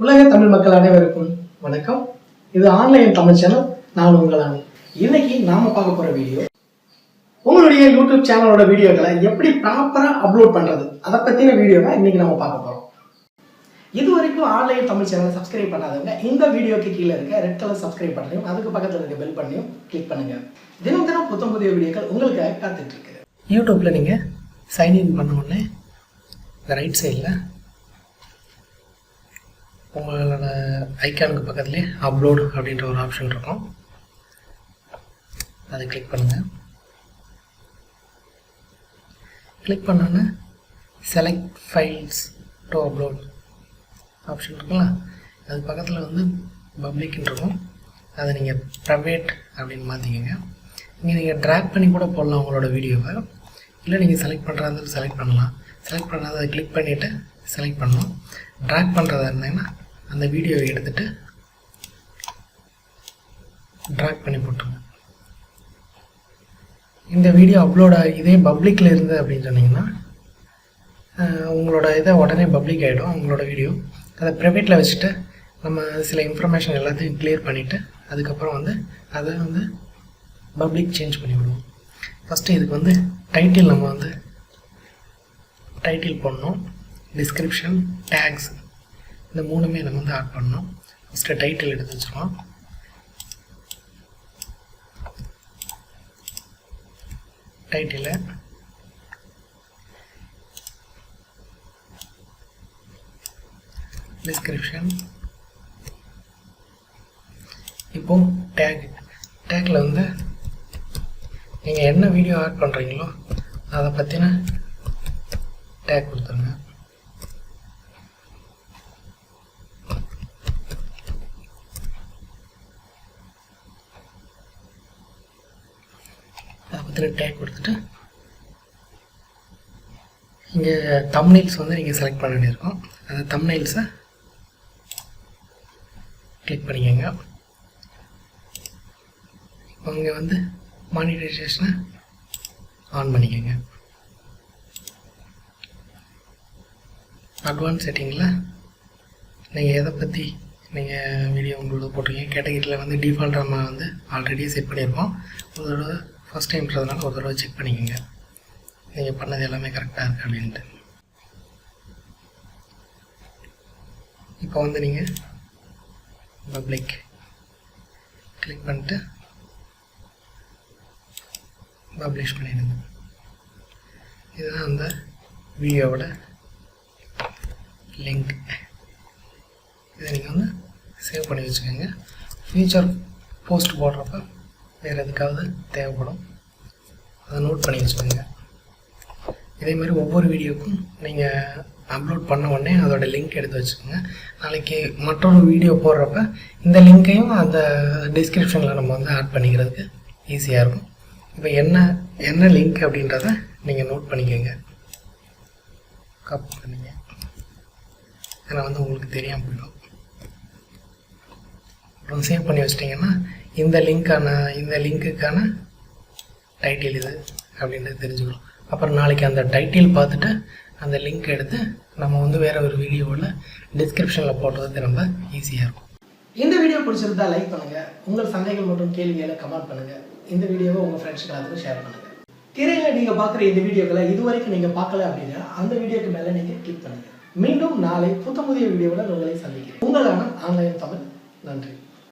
உலக தமிழ் மக்கள் அனைவருக்கும் வணக்கம். இது ஆன்லைன் தமிழ் சேனல் நான் உங்களான இன்னைக்கு நாம பார்க்க போற வீடியோ உங்களுடைய யூடியூப் சேனலோட வீடியோக்களை எப்படி ப்ராப்பரா அப்லோட் பண்றது? அதை பத்தின வீடியோவை இன்னைக்கு நம்ம பார்க்க போறோம். இது வரைக்கும் ஆன்லைன் தமிழ் சேனலை சப்ஸ்கிரைப் பண்ணாதவங்க இந்த வீடியோக்கு கீழே இருக்க ரெட் கலர் சப்ஸ்கிரைப் பண்ணலையும் அதுக்கு பக்கத்தில் இருக்க பெல் பண்ணியும் கிளிக் பண்ணுங்க. தினம் தினம் புத்தம் புதிய வீடியோக்கள் உங்களுக்காக காத்துட்டு இருக்கு. யூடியூப்ல நீங்க சைன்இன் பண்ண உடனே ரைட் சைடில் உங்களோட ஐக்கானுக்கு பக்கத்துலேயே அப்லோடு அப்படின்ற ஒரு ஆப்ஷன் இருக்கும். அதை கிளிக் பண்ணுங்கள் கிளிக் பண்ணோன்னே select files to upload option இருக்குங்களா அது பக்கத்தில் வந்து பப்ளிக்னு இருக்கும். அதை நீங்கள் ப்ரைவேட் அப்படின்னு மாற்றிக்கோங்க இங்கே நீங்கள் ட்ராக் பண்ணி கூட போடலாம் உங்களோட வீடியோவை இல்லை நீங்கள் செலக்ட் பண்ணுறதா செலக்ட் பண்ணலாம். செலக்ட் பண்ணாத அதை கிளிக் பண்ணிவிட்டு செலக்ட் பண்ணணும். ட்ராக் பண்ணுறதா இருந்தீங்கன்னா அந்த வீடியோவை எடுத்துகிட்டு ட்ராக் பண்ணி போட்டுருங்க. இந்த வீடியோ அப்லோட் இதே பப்ளிக்கில் இருந்து அப்படின்னு சொன்னீங்கன்னா உங்களோட இதை உடனே பப்ளிக் ஆகிடும் உங்களோட வீடியோ அதை ப்ரைவேட்டில் வச்சுட்டு நம்ம சில இன்ஃபர்மேஷன் எல்லாத்தையும் கிளியர் பண்ணிவிட்டு அதுக்கப்புறம் வந்து அதை வந்து பப்ளிக் சேஞ்ச் பண்ணி விடுவோம். ஃபஸ்ட்டு இதுக்கு வந்து டைட்டில் நம்ம வந்து டைட்டில் போடணும். டிஸ்கிரிப்ஷன் டேக்ஸ் இந்த மூணுமே நம்ம வந்து ஆட் பண்ணணும். ஃபஸ்ட்டு டைட்டில் எடுத்து வச்சுருவோம் டைட்டில் டிஸ்கிரிப்ஷன் இப்போ டேக் டேக்கில் வந்து நீங்கள் என்ன வீடியோ ஆட் பண்ணுறீங்களோ அதை பற்றின டேக் கொடுத்துருங்க. அதை டேக் கொடுத்துட்டு இங்கே தம்னைல்ஸ் வந்து நீங்கள் செலக்ட் பண்ண வேண்டியிருக்கும். அந்த தம்னைல்ஸை கிளிக் பண்ணிக்கோங்க. இப்போ இங்கே வந்து மானிட்டரைசேஷனை ஆன் பண்ணிக்கோங்க. அட்வான்ஸ் செட்டிங்கில் நீங்கள் எதை பற்றி நீங்கள் வீடியோ உங்களோட போட்டிருக்கீங்க? கேட்டகரியில் வந்து டிஃபால்ட் நம்ம வந்து ஆல்ரெடி செட் பண்ணியிருக்கோம். உங்களோட ஃபஸ்ட் டைம்ன்றதுனால ஒரு தடவை செக் பண்ணிக்கோங்க. நீங்கள் பண்ணது எல்லாமே கரெக்டாக இருக்குது அப்படின்ட்டு. இப்போ வந்து நீங்கள் பப்ளிக் கிளிக் பண்ணிட்டு பப்ளிஷ் பண்ணிடுங்க. இதுதான் அந்த வீடியோவோட லிங்க் இதை நீங்கள் வந்து சேவ் பண்ணி வச்சுக்கோங்க. ஃபியூச்சர் போஸ்ட் போடுறப்ப வேறு எதுக்காவது தேவைப்படும். அதை நோட் பண்ணி வச்சுக்கோங்க இதே மாதிரி ஒவ்வொரு வீடியோக்கும் நீங்கள் அப்லோட் பண்ண உடனே அதோடய லிங்க் எடுத்து வச்சுக்கோங்க. நாளைக்கு மற்றொரு வீடியோ போடுறப்ப இந்த லிங்க்கையும் அந்த டிஸ்கிரிப்ஷனில் நம்ம வந்து ஆட் பண்ணிக்கிறதுக்கு ஈஸியாக இருக்கும். இப்போ என்ன என்ன லிங்க் அப்படின்றத நீங்கள் நோட் பண்ணிக்கோங்க. காப்பி பண்ணிங்க. ஏன்னா வந்து உங்களுக்கு தெரியாமல் போயிடும். அப்புறம் சேவ் பண்ணி வச்சிட்டிங்கன்னா இந்த லிங்க்கான இந்த லிங்க்குக்கான டைட்டில் இது அப்படின்றது தெரிஞ்சுக்கலாம் அப்புறம் நாளைக்கு அந்த டைட்டில் பார்த்துட்டு அந்த லிங்க் எடுத்து நம்ம வந்து வேற ஒரு வீடியோவில் டிஸ்கிரிப்ஷனில் போடுறதுக்கு ரொம்ப ஈஸியாக இருக்கும். இந்த வீடியோ பிடிச்சிருந்தா லைக் பண்ணுங்கள் உங்கள் சந்தேகங்கள் மற்றும் கேள்விகளை கமெண்ட் பண்ணுங்கள் இந்த வீடியோவை உங்கள் ஃப்ரெண்ட்ஸ்க்கு எல்லாத்துக்கும் ஷேர் பண்ணுங்க. திரையில நீங்கள் பார்க்குற இந்த வீடியோக்களை இதுவரைக்கும் நீங்கள் பார்க்கல அப்படின்னா அந்த வீடியோக்கு மேலே நீங்கள் கிளிக் பண்ணுங்கள் மீண்டும் நாளை புத்த புதிய வீடியோவில் உங்களை சந்திக்கிறேன். உங்களான ஆன்லைன் தமிழ் நன்றி.